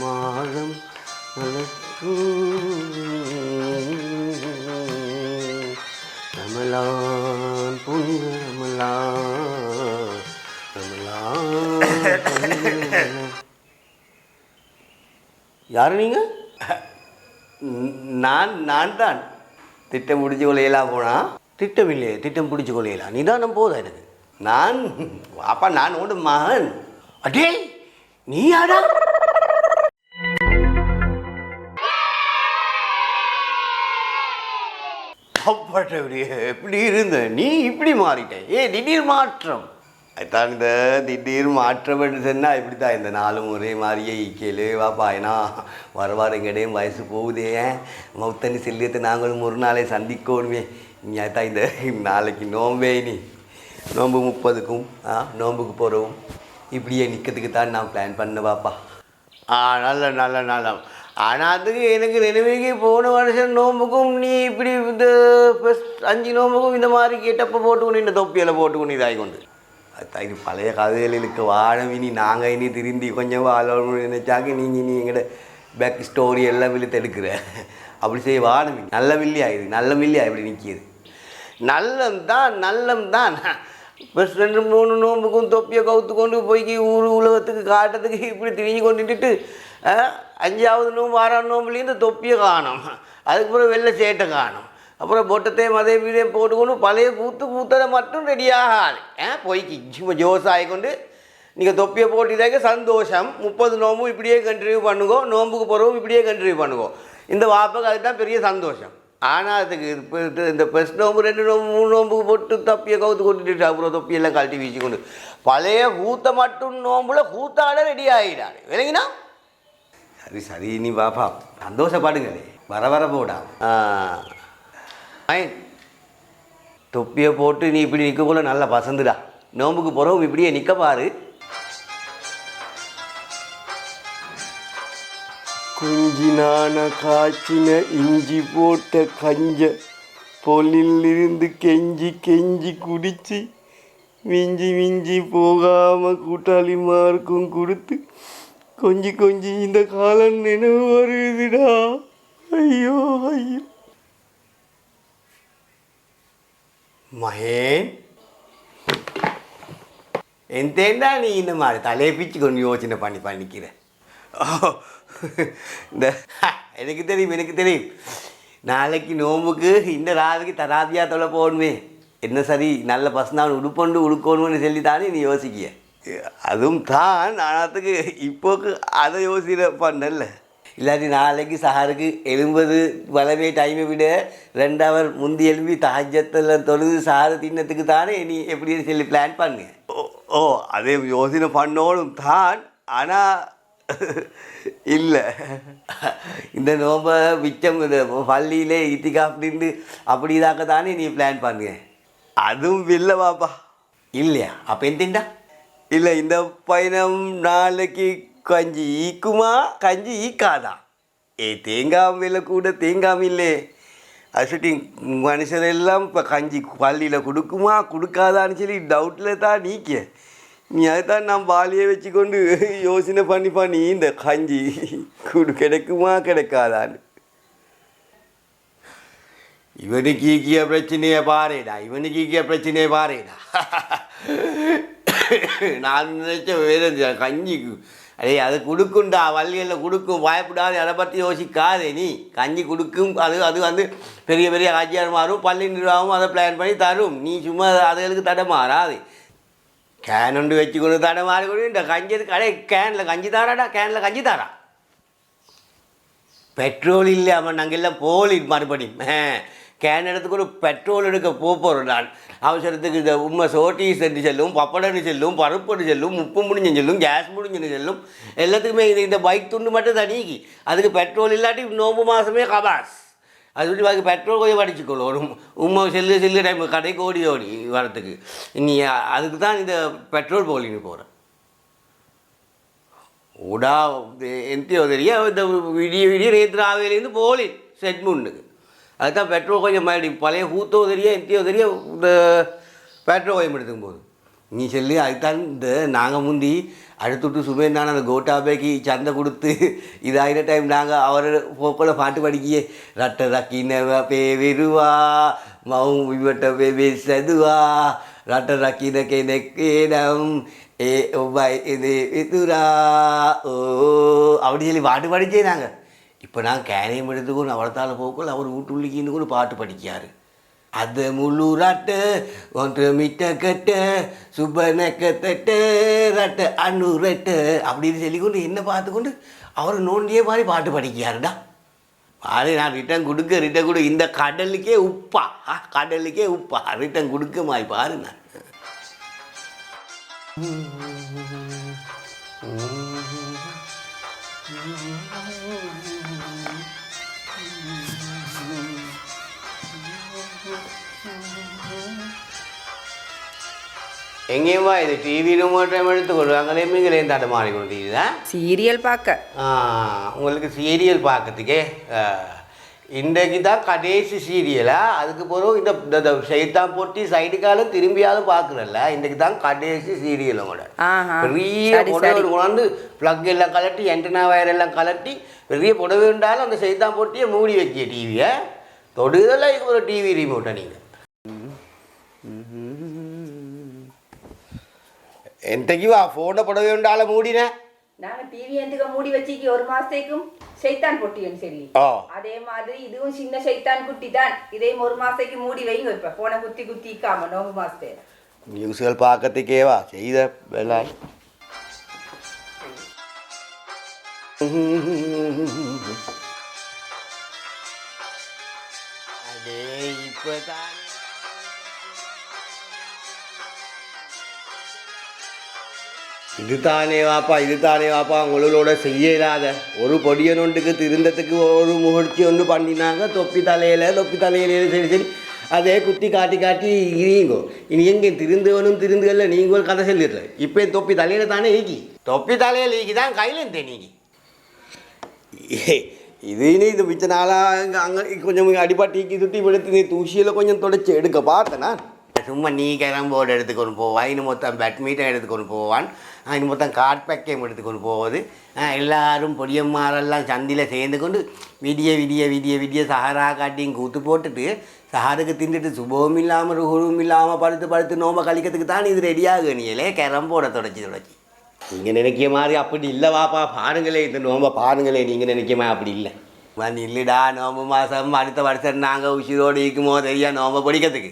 மாதம் ரமலான் புனித ரமலான் ரமலான் யார் யாரு நான் நான் தான். திட்டம் பிடிச்சி கொள்ளையெல்லாம் போனால் திட்டம் இல்லையே திட்டம் பிடிச்சி கொள்ளையலாம் நிதானம் போதும் எனக்கு நான் அப்பா நான் ஒன்று மகன். அடே நீ யாரா அப்பட்டவரே எப்படி இருந்த நீ இப்படி மாறிட்ட. ஏ திடீர் மாற்றம். அதான் இந்த திடீர் மாற்றம் என்று சொன்னால் இப்படி தான் இந்த நாலு முறை மாறியே கேளு வாப்பா ஏன்னா வர வர எங்கடையும் வயசு போகுதே. மௌத்தனி செல்லியத்தை நாங்களும் ஒரு நாளை சந்திக்கணுமே. நீ அதான் இந்த நாளைக்கு நோம்பே நீ நோம்பு முப்பதுக்கும் ஆ நோம்புக்கு போகிறவும் இப்படியே நிற்கிறதுக்கு தான் நான் பிளான் பண்ண பாப்பா ஆ நல்ல நல்ல நல்ல ஆனால் அதுக்கு எனக்கு நினைவுக்கு போன வருஷம் நோம்புக்கும் நீ இப்படி இந்த ஃபஸ்ட் அஞ்சு நோம்புக்கும் இந்த மாதிரி கேட்டப்போ போட்டுக்கணும் இந்த தொப்பியில் போட்டுக்கணும் இதாகி கொண்டு இது பழைய கதைகளுக்கு வாழம் இனி நாங்கள் இனி திரும்பி கொஞ்சம் வாழணும்னு நினைச்சாக்க நீங்கள் இனி எங்கள்ட பேக் ஸ்டோரி எல்லாம் விழுத்து எடுக்கிற. அப்படி செய்ய வாழம். நல்ல வில்லியா இது நல்ல வில்லியா இப்படி நிற்கிது நல்லம் தான் நல்லம் தான் பஸ் ரெண்டு மூணு நோம்புக்கும் தொப்பியை கவுத்து கொண்டு போய் ஊர் உலகத்துக்கு காட்டுறதுக்கு இப்படி திரிஞ்சு கொண்டுட்டு அஞ்சாவது நோம்பு ஆறாம் நோம்புலேயும் இந்த தொப்பியை காணும். அதுக்கப்புறம் வெள்ளை சேட்டை காணும். அப்புறம் பொட்டத்தையும் அதே வீடையும் போட்டுக்கொண்டு பழைய கூத்து கூத்தரை மட்டும் ரெடியாகாது ஆ போய்க்கு சும்மா ஜோஸ் கொண்டு நீங்கள் தொப்பியை போட்டிதாக்க சந்தோஷம். முப்பது நோம்பும் இப்படியே கண்டினியூ பண்ணுங்கோ. நோம்புக்கு போகிறவும் இப்படியே கண்டினியூ பண்ணுவோம் இந்த வாப்புக்கு அதுதான் பெரிய சந்தோஷம். ஆனால் அதுக்கு இப்போ இந்த ஃபஸ்ட் நோம்பு ரெண்டு நோம்பு மூணு நோம்புக்கு போட்டு தப்பியை கவுத்து கொண்டுட்டு அப்புறம் தொப்பியெல்லாம் கழட்டி வீசி கொண்டு பழைய கூத்தை மட்டும் நோம்புல கூத்தாட ரெடி ஆகிடாரு விளங்கினா? சரி சரி நீ பாப்பா சந்தோஷப்படுங்களே வர வர போடா. தொப்பியை போட்டு நீ இப்படி நிற்கக்குள்ள நல்லா பசந்துடா. நோம்புக்கு போகிறோம் இப்படியே நிற்க பாரு. குஞ்சினான காய்ச்சின இஞ்சி போட்ட கஞ்ச பொல்லிலிருந்து கெஞ்சி கெஞ்சி குடிச்சு மிஞ்சி மிஞ்சி போகாமல் கூட்டாளிமாருக்கும் கொடுத்து கொஞ்சி கொஞ்சி இந்த காலம் நினைவு வருதுடா. ஐயோ ஐயோ. மகேன் எந்தேண்டா நீ இந்த மாதிரி தலையை பிச்சு கொண்டு யோசனை பண்ணி பண்ணிக்கிற இந்த எனக்கு தெரியும் எனக்கு தெரியும். நாளைக்கு நோம்புக்கு இந்த ராவிக்கு தராதியா தொலை போகணுமே. என்ன சரி நல்ல பசுனாவன் உடுப்பண்டு உடுக்கணும்னு சொல்லி தானே நீ யோசிக்கிய? அதுவும் தான் ஆனத்துக்கு இப்போக்கு அதை யோசிக்கிற பண்ணல. இல்லாட்டி நாளைக்கு சாருக்கு எழும்பது வளவே டைமை விட ரெண்டு ஹவர் முந்தி எழும்பி தாஜத்தில் தொழுது சாறு தின்னத்துக்கு தானே நீ எப்படின்னு சொல்லி பிளான் பண்ணு. ஓ ஓ அதே யோசனை பண்ணோடும் தான். ஆனால் இல்லை. இந்த நோம்பை மிச்சம் இந்த பள்ளியிலே இத்திகா அப்படின்னு அப்படி இதாக்க தானே நீ பிளான் பண்ணுங்க அதுவும் இல்லை பாப்பா. இல்லையா? அப்போ எந்திண்டா இல்லை இந்த பயணம் நாளைக்கு கஞ்சி ஈக்குமா? கஞ்சி ஈக்காதா? ஏ தேங்காய் விலை கூட தேங்காய் இல்லே. அசட்டி மனுஷரெல்லாம் இப்போ கஞ்சி பள்ளியில் கொடுக்குமா? கொடுக்காதான்னு சொல்லி டவுட்டில் தான் நீக்க அதுதான் நான் பாலியை வச்சுக்கொண்டு யோசனை பண்ணி பண்ணி இந்த கஞ்சி கூடு கிடைக்குமா கிடைக்காதான்னு. இவனுக்கு ஈக்கிய பிரச்சனையை பாருடா இவனுக்கு ஈக்கிய பிரச்சனையை பாருடா. நான் நினைச்ச வேற கஞ்சிக்கு அடே அது கொடுக்கும்டா வள்ளியில் கொடுக்கும் பயப்படாது அதை பற்றி யோசிக்காதே நீ. கஞ்சி கொடுக்கும் அது அது வந்து பெரிய பெரிய ஆட்சியார் மாறும் பள்ளி நிர்வாகமும் அதை பிளான் பண்ணி தரும். நீ சும்மா அதுகளுக்கு தடை மாறாது கேன் ஒன்று வச்சு கொண்டு தடை மாறி கொண்டு இந்த கஞ்சி கடை கேனில் கஞ்சி தாராடா? கேனில் கஞ்சி தாரா? பெட்ரோல் இல்லாமல் நாங்கள்லாம் போலி மறுபடியும் கேன் இடத்துக்கு ஒரு பெட்ரோல் எடுக்க போகிறோம் நான். அவசரத்துக்கு இந்த உண்மை சோட்டி சென்று செல்லும் பப்படன்னு செல்லும் பருப்புன்னு செல்லும் உப்பு முடிஞ்சு செல்லும் கேஸ் முடிஞ்சுன்னு செல்லும் எல்லாத்துக்குமே இது இந்த பைக் துண்டு மட்டும் தனிக்கு அதுக்கு பெட்ரோல் இல்லாட்டி நோம்பு மாதமே கபாஸ். அது விட்டு பாக்கி பெட்ரோல் கொஞ்சம் படிச்சுக்கணும் ஒரு உண்மை செல்லு செல்லு டைம் கடைக்கு ஓடி ஓடி வரத்துக்கு நீ அதுக்கு தான் இந்த பெட்ரோல் போலின்னு போகிறேன் உடா எந்தியோ தெரிய இந்த விடிய விடிய நேற்று ஆவையிலேருந்து போலி செட்முண்டுக்கு அதுதான் பெட்ரோல் கொஞ்சம் மறுபடி பழைய ஊத்தோ தெரிய எந்தியோ தெரிய இந்த பெட்ரோல் கொஞ்சம் எடுத்துக்கும் போது. நீ சொல்லி அதுதான் இந்த நாங்கள் முந்தி அடுத்துட்டு சுமேந்தான அந்த கோட்டாபேக்கு சந்தை கொடுத்து இதாகிற டைம் நாங்கள் அவர் போக்குள்ள பாட்டு படிக்கியே. ரட்ட ரக்கினவ பே விருவா மவும் விவட்ட பே சதுவா ரட்ட ரக்கின கெனக்கேடம் ஏ ஒவ்வாய் இது இதுரா ஓ அப்படி சொல்லி பாட்டு படிச்சே நாங்கள் இப்போ நாங்கள் கேனையும் எடுத்துக்கொண்டு அவளத்தால் போக்குள்ள அவர் வீட்டுள்ளிக்கின்னு கூட பாட்டு படிக்காரு அது முழு ராட்டு ஒன்று மிட்ட கட்டு சுபனக்க தட்டு ரட்டு அண்ணு ரட்டு அப்படின்னு சொல்லிக்கொண்டு என்ன பார்த்துக்கொண்டு அவர் நோண்டியே மாதிரி பாட்டு படிக்கிறாருடா. பாரு நான் ரிட்டன் கொடுக்க ரிட்டன் கொடு. இந்த கடலுக்கே உப்பா. ஆ, கடலுக்கே உப்பா. ரிட்டன் கொடுக்க மாதிரி பாரு நான். எங்கேயுமா இது டிவி ரிமோட் எடுத்து கொடுவாங்களே மீங்களே தட மாறி கொடுத்தீங்க சீரியல் பார்க்க. உங்களுக்கு சீரியல் பார்க்கறதுக்கே இன்றைக்கு தான் கடைசி சீரியலா அதுக்கு பிறகு இந்த இந்த- சைத்தான் போட்டி சைடுக்காலும் திரும்பியாலும் பார்க்குறல்ல. இன்றைக்கு தான் கடைசி சீரியல் உங்களோட. பெரிய புடவை. கொண்டாந்து ப்ளக் எல்லாம் கலட்டி என்டனா வயர் எல்லாம் கலட்டி பெரிய புடவை இருந்தாலும் அந்த சைத்தான் போட்டியை மூடி வைக்கிய டிவியை தொடுதல இதுக்கு ஒரு டிவி ரிமோட்டை நீங்கள் എന്തൊക്കെ വാ ഫോണിന്റെ പുടവ ഉണ്ടാളെ മൂടിനെ நாங்க டிவி எந்துக்க மூடி வச்சுக்கு ஒரு மாசத்துக்கும் சைத்தான் பொட்டியும் சொல்லி ஆ. அதே மாதிரி இதுவும் சின்ன சைத்தான் குட்டி தான். இதையும் ஒரு மாசத்துக்கு மூடி வைங்க இப்ப போன குத்தி குத்தி காம நோம்பு மாசத்தை ന്യൂസുകൾ പാക്കത്തേക്കേ വാ ചെയ്ത വെള്ളാൻ இப்பதான் இது தானே வாப்பா இது தானே வாப்பா உங்களோட செய்ய ஒரு பொடியனொண்டுக்கு திருந்தத்துக்கு ஒரு முகழ்ச்சி ஒன்று பண்ணினாங்க. தொப்பி தலையில தொப்பி தலையில சரி சரி. அதே குத்தி காட்டி காட்டி இருங்கோ இனி எங்கே திருந்தவனும் திருந்துகள்ல நீங்கள் ஒரு கதை சொல்லிடுற இப்போ தொப்பி தலையில தானே ஈக்கி தொப்பி தலையில ஈக்கி தான் கையில் இருந்தேன் ஏ இது இனி இது மிச்ச நாளாக இங்கே அங்கே கொஞ்சம் அடிபாட்டிக்கு சுட்டி படுத்து நீ தூசியில் கொஞ்சம் தொடச்சி எடுக்க பார்த்தேனா? சும்மா நீ கேரம் போர்டு எடுத்துக்கொண்டு போவா இன்னும் மொத்தம் பேட்மிண்டன் எடுத்துக்கொண்டு போவான் இன்னும் மொத்தம் கார்ட் பேக்கேம் எடுத்துக்கொண்டு போவது ஆ, எல்லாரும் பொடியம்மாரெல்லாம் சந்தியில் சேர்ந்து கொண்டு விடிய விடிய விடிய விடிய சஹரா காட்டியும் கூத்து போட்டுட்டு சஹாருக்கு தின்றுட்டு சுபமும் இல்லாமல் ருகுரும் இல்லாமல் படுத்து படுத்து நோம்பை கழிக்கிறதுக்கு தான் இது ரெடியாக நீங்களே கேரம் போர்டை தொடச்சி தொடச்சி. நீங்கள் நினைக்கிற மாதிரி அப்படி இல்லை வாப்பா பாருங்களே இந்த நோம்ப பாருங்களே நீங்கள் நினைக்கிற மாதிரி அப்படி இல்லை. வந்து இல்லைடா நோம்பு மாதம் அடுத்த வருஷம் நாங்கள் உசிரோடு இருக்குமோ தெரியா நோம்ப பிடிக்கிறதுக்கு.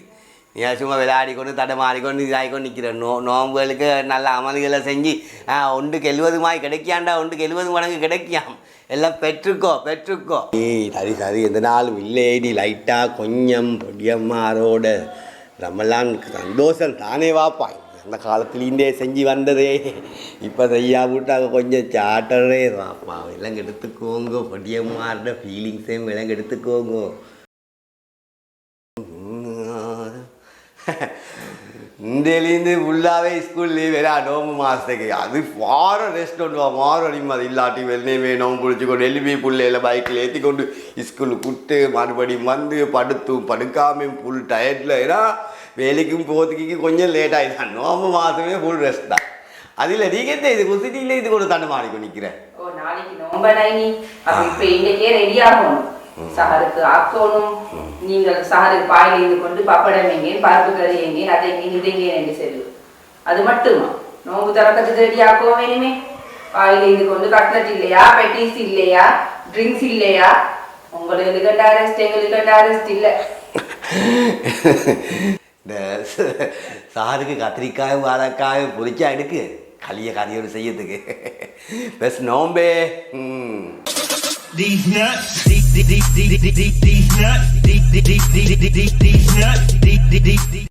நீ சும்மா விளையாடி கொண்டு தடமாறிக்கொண்டு இதாகிக்கொண்டு நிற்கிற நோ நோம்புகளுக்கு நல்ல அமல்களை செஞ்சு ஆ ஒன்றுக்கு எழுபது மாதிரி கிடைக்காண்டா ஒன்றுக்கு எழுபது மடங்கு கிடைக்காம் எல்லாம் பெற்றுக்கோ பெற்றுக்கோ. ஏய் சரி சரி எந்த நாளும் இல்லைடி லைட்டாக கொஞ்சம் பொடியம்மாரோட நம்மெல்லாம் சந்தோஷம் தானே வாப்பா. அந்த காலத்துலேருந்தே செஞ்சு வந்ததே. இப்போ செய்யா விட்டாங்க கொஞ்சம் சாட்டரே வாப்பா விலங்கெடுத்துக்கோங்க எடுத்துக்கோங்க ஃபீலிங்ஸையும் விலங்கெடுத்துக்கோங்க. இந்தியிலேருந்து ஃபுல்லாகவே ஸ்கூல் லீவ் வேறா நோம்பு மாதத்துக்கு அது வாரம் ரெஸ்ட் ஒன்று வாரம் நிம்மதி இல்லாட்டி வெள்ளமே நோம்பு பிடிச்சிக்கொண்டு எலும்பி பிள்ளையில பைக்கில் ஏற்றி கொண்டு ஸ்கூலுக்கு விட்டு மறுபடியும் வந்து படுத்தும். படுக்காமையும் ஃபுல் டயர்டில் ஏன்னா வேலைக்கும் போகிறதுக்கு கொஞ்சம் லேட் ஆகிதான் நோம்பு மாதமே ஃபுல் ரெஸ்ட் தான் அதில் நீங்கள் இது குசிட்டியில் இது கூட தண்டு மாறிக்கொண்டு நிற்கிறேன் ஓ நாளைக்கு நோம்ப நைனி அப்ப இப்ப இன்னைக்கே ரெடி ஆகணும் சஹருக்கு ஆக்கணும் நீங்கள் சஹருக்கு பாயில் இருந்து கொண்டு பப்படம் எங்கே பருப்பு கறி எங்கே அதை எங்கே இது எங்கே என்று சொல்லு அது மட்டுமா நோம்பு திறக்கிறதுக்கு ரெடி ஆக்குவோம் வேணுமே பாயில் இருந்து கொண்டு கட்லட் இல்லையா பெட்டிஸ் இல்லையா ட்ரிங்க்ஸ் இல்லையா உங்களுக்கு கண்டா ரெஸ்ட் எங்களுக்கு கண்டா ரெஸ்ட் இல்லை இந்த சாருக்கு கத்திரிக்காயும் வாழைக்காயும் பொரிச்சா எடுக்கு களிய கறியோடு செய்யறதுக்கு பெஸ்ட் நோம்பே ம் These nuts, these, these, these, these, these, these nuts, these, these, these, these, these, these nuts, these, these, these, these.